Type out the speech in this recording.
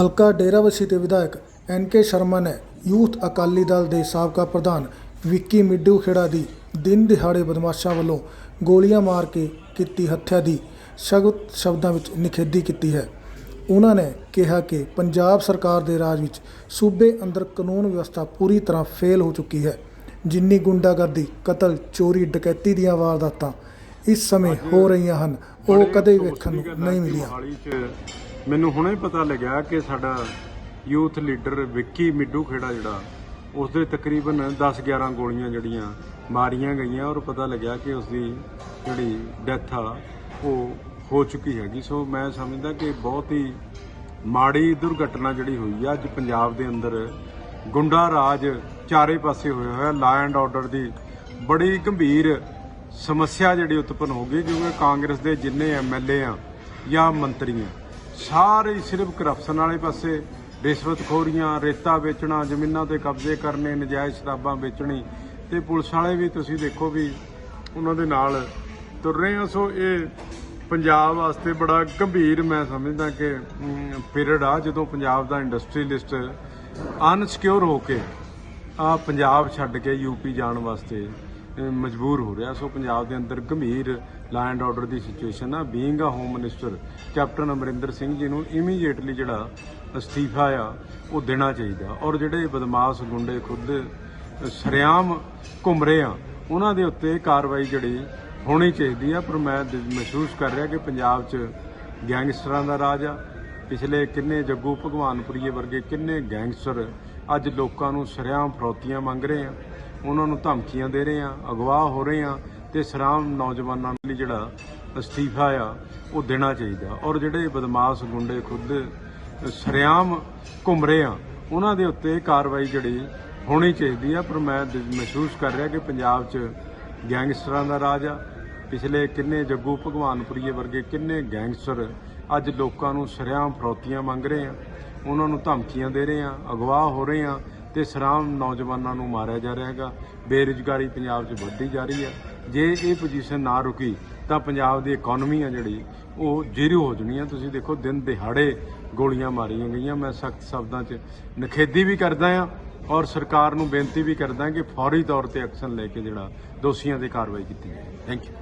ਹਲਕਾ ਡੇਰਾਬੱਸੀ ਦੇ ਵਿਧਾਇਕ ਐਨ ਕੇ ਸ਼ਰਮਾ ਨੇ ਯੂਥ ਅਕਾਲੀ ਦਲ ਦੇ ਸਾਬਕਾ ਪ੍ਰਧਾਨ ਵਿੱਕੀ ਮਿੱਡੂ ਖੇੜਾ ਦੀ ਦਿਨ ਦਿਹਾੜੇ ਬਦਮਾਸ਼ਾਂ ਵੱਲੋਂ ਗੋਲੀਆਂ ਮਾਰ ਕੇ ਕੀਤੀ ਹੱਤਿਆ ਦੀ ਸਖਤ ਸ਼ਬਦਾਂ ਵਿੱਚ ਨਿਖੇਧੀ ਕੀਤੀ ਹੈ। ਉਹਨਾਂ ਨੇ ਕਿਹਾ ਕਿ ਪੰਜਾਬ ਸਰਕਾਰ ਦੇ ਰਾਜ ਵਿੱਚ ਸੂਬੇ ਅੰਦਰ ਕਾਨੂੰਨ ਵਿਵਸਥਾ ਪੂਰੀ ਤਰ੍ਹਾਂ ਫੇਲ ਹੋ ਚੁੱਕੀ ਹੈ। ਜਿੰਨੀ ਗੁੰਡਾਗਰਦੀ, ਕਤਲ, ਚੋਰੀ, ਡਕੈਤੀ ਦੀਆਂ ਵਾਰਦਾਤਾਂ ਇਸ ਸਮੇਂ ਹੋ ਰਹੀਆਂ ਹਨ, ਉਹ ਕਦੇ ਵੇਖਣ ਨੂੰ ਨਹੀਂ ਮਿਲੀਆਂ। ਮੈਨੂੰ ਹੁਣੇ ਪਤਾ ਲੱਗਿਆ ਕਿ ਸਾਡਾ youth leader Vicky Middukhera ਜਿਹੜਾ ਉਸ ਦੇ ਤਕਰੀਬਨ 10-11 ਗੋਲੀਆਂ ਜਿਹੜੀਆਂ ਮਾਰੀਆਂ ਗਈਆਂ ਔਰ ਪਤਾ ਲੱਗਿਆ ਕਿ ਉਸ ਦੀ ਜਿਹੜੀ ਡੈਥ ਆ, ਉਹ ਹੋ ਚੁੱਕੀ ਹੈਗੀ। ਸੋ ਮੈਂ ਸਮਝਦਾ ਕਿ ਬਹੁਤ ਹੀ ਮਾੜੀ ਦੁਰਘਟਨਾ ਜਿਹੜੀ ਹੋਈ ਆ, ਅੱਜ ਪੰਜਾਬ ਦੇ ਅੰਦਰ ਗੁੰਡਾ ਰਾਜ ਚਾਰੇ ਪਾਸੇ ਹੋਇਆ ਹੋਇਆ ਲਾ ਐਂਡ ਆਰਡਰ ਦੀ ਬੜੀ ਗੰਭੀਰ ਸਮੱਸਿਆ ਜਿਹੜੀ ਉਤਪਨ ਹੋ ਗਈ, ਕਿਉਂਕਿ ਕਾਂਗਰਸ ਦੇ ਜਿੰਨੇ ਐਮਐਲਏ ਆ ਜਾਂ ਮੰਤਰੀ ਆ ਸਾਰੇ ਸਿਰਫ ਕਰਪਸ਼ਨ ਵਾਲੇ ਪਾਸੇ ਰਿਸ਼ਵਤਖੋਰੀਆਂ ਰੇਤਾ ਵੇਚਣਾ, ਜ਼ਮੀਨਾਂ ਤੇ ਕਬਜ਼ੇ ਕਰਨੇ, ਨਜਾਇਜ਼ ਸ਼ਰਾਬਾਂ ਵੇਚਣੀ ਤੇ ਪੁਲਿਸ ਵਾਲੇ ਵੀ ਤੁਸੀਂ ਦੇਖੋ ਵੀ ਉਹਨਾਂ ਦੇ ਨਾਲ ਤੁਰ ਰਹੇ ਆ ਸੋ ਇਹ ਪੰਜਾਬ ਵਾਸਤੇ ਬੜਾ ਗੰਭੀਰ ਮੈਂ ਸਮਝਦਾ ਕਿ ਪੀਰੀਅਡ ਆ ਜਦੋਂ ਪੰਜਾਬ ਦਾ ਇੰਡਸਟਰੀਲਿਸਟ ਅਨਸਿਕਿਉਰ ਹੋ ਕੇ ਆ ਪੰਜਾਬ ਛੱਡ ਕੇ ਯੂਪੀ ਜਾਣ ਵਾਸਤੇ ਮਜਬੂਰ ਹੋ ਰਿਹਾ। ਸੋ ਪੰਜਾਬ ਦੇ ਅੰਦਰ ਗੰਭੀਰ ਲਾ ਐਂਡ ਆਰਡਰ ਦੀ ਸਿਚੁਏਸ਼ਨ ਆ। Being a home minister captain Amarinder Singh ji ਨੂੰ ਇਮੀਡੀਏਟਲੀ ਜਿਹੜਾ ਅਸਤੀਫਾ ਆ, ਉਹ ਦੇਣਾ ਚਾਹੀਦਾ। ਔਰ ਜਿਹੜੇ ਬਦਮਾਸ਼ ਗੁੰਡੇ ਖੁਦ ਸਰਿਆਮ ਘੁੰਮ ਰਹੇ ਆ, ਉਹਨਾਂ ਦੇ ਉੱਤੇ ਕਾਰਵਾਈ ਜਿਹੜੀ ਹੋਣੀ ਚਾਹੀਦੀ ਆ। ਪਰ ਮੈਂ ਮਹਿਸੂਸ ਕਰ ਰਿਹਾ ਕਿ ਪੰਜਾਬ 'ਚ ਗੈਂਗਸਟਰਾਂ ਦਾ ਰਾਜ ਆ। ਪਿਛਲੇ ਕਿੰਨੇ ਜੱਗੂ ਭਗਵਾਨਪੁਰੀਏ ਵਰਗੇ ਕਿੰਨੇ ਗੈਂਗਸਟਰ ਅੱਜ ਲੋਕਾਂ ਨੂੰ ਸਰਿਆਮ ਫਰੋਤੀਆਂ ਮੰਗ ਰਹੇ ਆ। ਉਹਨਾਂ ਨੂੰ ਧਮਕੀਆਂ ਦੇ ਰਹੇ ਆ ਅਗਵਾ ਹੋ ਰਹੇ ਆ ਤੇ ਸਰਾਮ ਨੌਜਵਾਨਾਂ ਲਈ ਜਿਹੜਾ ਅਸਤੀਫਾ ਆ, ਉਹ ਦੇਣਾ ਚਾਹੀਦਾ। ਔਰ ਜਿਹੜੇ ਬਦਮਾਸ਼ ਗੁੰਡੇ ਖੁਦ ਸਰਿਆਮ ਘੁੰਮ ਰਹੇ ਆ ਉਹਨਾਂ ਦੇ ਉੱਤੇ ਕਾਰਵਾਈ ਜਿਹੜੀ ਹੋਣੀ ਚਾਹੀਦੀ ਆ, ਪਰ ਮੈਂ ਮਹਿਸੂਸ ਕਰ ਰਿਹਾ ਕਿ ਪੰਜਾਬ 'ਚ ਗੈਂਗਸਟਰਾਂ ਦਾ ਰਾਜ ਆ। ਪਿਛਲੇ ਕਿੰਨੇ ਜੱਗੂ ਭਗਵਾਨਪੁਰੀਏ ਵਰਗੇ ਕਿੰਨੇ ਗੈਂਗਸਟਰ ਅੱਜ ਲੋਕਾਂ ਨੂੰ ਸਰਿਆਮ ਫਰੋਤੀਆਂ ਮੰਗ ਰਹੇ ਆ, ਉਹਨਾਂ ਨੂੰ ਧਮਕੀਆਂ ਦੇ ਰਹੇ ਆ ਅਗਵਾ ਹੋ ਰਹੇ ਆ ਤੇ ਸਰਾਮ ਨੌਜਵਾਨਾਂ ਨੂੰ ਮਾਰਿਆ ਜਾ ਰਿਹਾ ਹੈਗਾ। ਬੇਰੁਜ਼ਗਾਰੀ ਪੰਜਾਬ 'ਚ ਵੱਧਦੀ ਜਾ ਰਹੀ ਹੈ। ਜੇ ਇਹ ਪੋਜੀਸ਼ਨ ਨਾ ਰੁਕੀ, ਤਾਂ ਪੰਜਾਬ ਦੀ ਇਕਨੋਮੀ ਆ ਜਿਹੜੀ, ਉਹ ਜ਼ੀਰੋ ਹੋ ਜਾਣੀ ਆ। ਤੁਸੀਂ ਦੇਖੋ, ਦਿਨ ਦਿਹਾੜੇ ਗੋਲੀਆਂ ਮਾਰੀਆਂ ਗਈਆਂ। ਮੈਂ ਸਖਤ ਸ਼ਬਦਾਂ 'ਚ ਨਖੇਦੀ ਵੀ ਕਰਦਾ ਆ ਔਰ ਸਰਕਾਰ ਨੂੰ ਬੇਨਤੀ ਵੀ ਕਰਦਾ ਕਿ ਫੌਰੀ ਤੌਰ ਤੇ ਐਕਸ਼ਨ ਲੈ ਕੇ ਜਿਹੜਾ ਦੋਸ਼ੀਆਂ ਤੇ ਕਾਰਵਾਈ ਕੀਤੀ ਜਾਵੇ ਥੈਂਕ ਯੂ